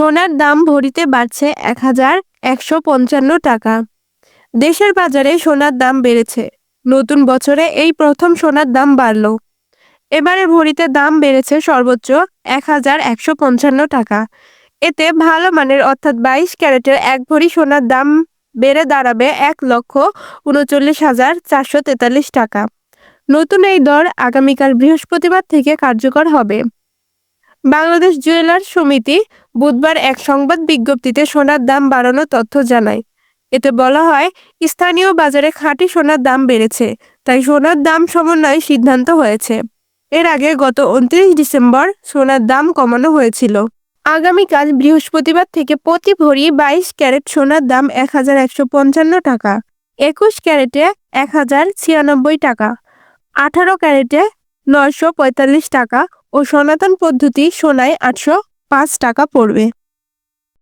সোনার দাম ভরিতে বাড়ছে এক হাজার একশো পঞ্চান্ন টাকা। দেশের বাজারে সোনার দাম বেড়েছে। নতুন বছরে এই প্রথম সোনার দাম বাড়ল। এবারে ভরিতে দাম বেড়েছে সর্বোচ্চ এক হাজার একশো পঞ্চান্ন টাকা। এতে ভালো মানের অর্থাৎ বাইশ ক্যারেটের এক ভরি সোনার দাম বেড়ে দাঁড়াবে এক লক্ষ উনচল্লিশ হাজার চারশো তেতাল্লিশ টাকা। নতুন এই দর আগামীকাল বৃহস্পতিবার থেকে কার্যকর হবে। বাংলাদেশ জুয়েলার্স সমিতি বুধবার এক সংবাদ বিজ্ঞপ্তিতে সোনার দাম বাড়ানোর তথ্য জানায়। এতে বলা হয়, স্থানীয় বাজারে খাঁটি সোনার দাম বেড়েছে, তাই সোনার দাম সমন্বয়ে সিদ্ধান্ত হয়েছে। এর আগে গত উনত্রিশ ডিসেম্বর সোনার দাম কমানো হয়েছিল। আগামীকাল বৃহস্পতিবার থেকে প্রতি ভরি বাইশ ক্যারেট সোনার দাম এক হাজার একশো পঞ্চান্ন টাকা, একুশ ক্যারেটে এক হাজার ছিয়ানব্বই টাকা, আঠারো ক্যারেটে নয়শো পঁয়তাল্লিশ টাকা ও সনাতন পদ্ধতি সোনায় আটশো পাঁচ টাকা পড়বে।